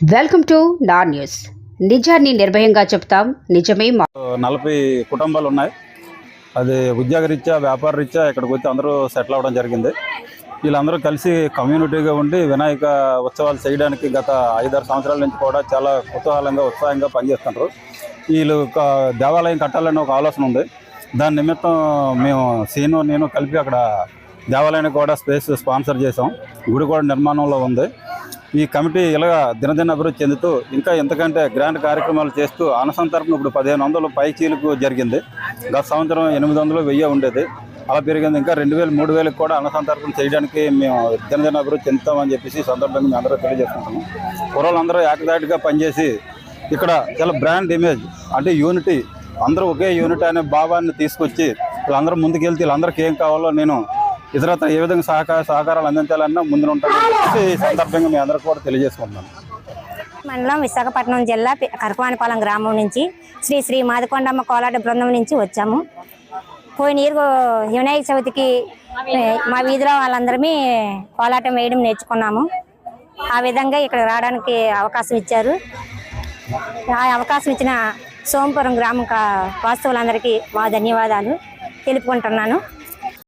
Welcome to నా news. నిజాన్ని నిర్భయంగా చెప్తాం నిజమే మా నలభై కుటుంబాలు ఉన్నాయి. అది ఉద్యోగరీత్యా వ్యాపార రీత్యా ఇక్కడికి వచ్చి అందరూ సెటిల్ అవ్వడం జరిగింది. వీళ్ళందరూ కలిసి కమ్యూనిటీగా ఉండి వినాయక ఉత్సవాలు చేయడానికి గత ఐదారు సంవత్సరాల నుంచి కూడా చాలా కుతూహలంగా ఉత్సాహంగా పనిచేస్తుంటారు వీళ్ళు ఒక దేవాలయం కట్టాలని ఒక ఆలోచన ఉంది. దాని నిమిత్తం మేము సీను నేను కలిపి అక్కడ దేవాలయానికి కూడా స్పేస్ స్పాన్సర్ చేసాం గుడి కూడా నిర్మాణంలో ఉంది. ఈ కమిటీ ఇలా దినదిన అభివృద్ధి చెందుతూ ఇంకా ఎంతకంటే గ్రాండ్ కార్యక్రమాలు చేస్తూ అనసం ఇప్పుడు పదిహేను వందలు పై చీలకు జరిగింది. గత సంవత్సరం ఎనిమిది వందలు వెయ్యి ఉండేది. అలా పెరిగింది. ఇంకా రెండు వేలు మూడు వేలకు కూడా అన్నసంతర్పణ చేయడానికి మేము దినదిన అభివృద్ధి చెందుతామని చెప్పేసి సందర్భంగా మేము అందరూ తెలియజేసుకుంటాము కుర్రలందరూ ఏకదాటిగా పనిచేసి ఇక్కడ చాలా బ్రాండ్ ఇమేజ్ అంటే యూనిటీ. అందరూ ఒకే యూనిట్ అనే భావాన్ని తీసుకొచ్చి వీళ్ళందరూ ముందుకెళ్తే వీళ్ళందరికీ ఏం కావాలో నేను ఇతరత్ర ఏ విధంగా సహకార సహకారాలు అందించాలన్నా ముందు ఉంటానని ఈ సందర్భంగా మీ అందరికీ కూడా తెలియజేసుకుంటున్నాను. మండలం విశాఖపట్నం జిల్లా పి- కరకవానిపాలెం గ్రామం నుంచి శ్రీ శ్రీ మాదికొండమ్మ కోలాట బృందం నుంచి వచ్చాము. పోయిన ఇయర్ వినాయక చవితికి మా వీధిలో వాళ్ళందరమీ కోలాటం వేయడం నేర్చుకున్నాము. ఆ విధంగా ఇక్కడ రావడానికి అవకాశం ఇచ్చారు. ఆ అవకాశం ఇచ్చిన సోమపురం గ్రామం కా- వాస్తవులందరికీ మా ధన్యవాదాలు. తెలుపుకుంటున్నాను.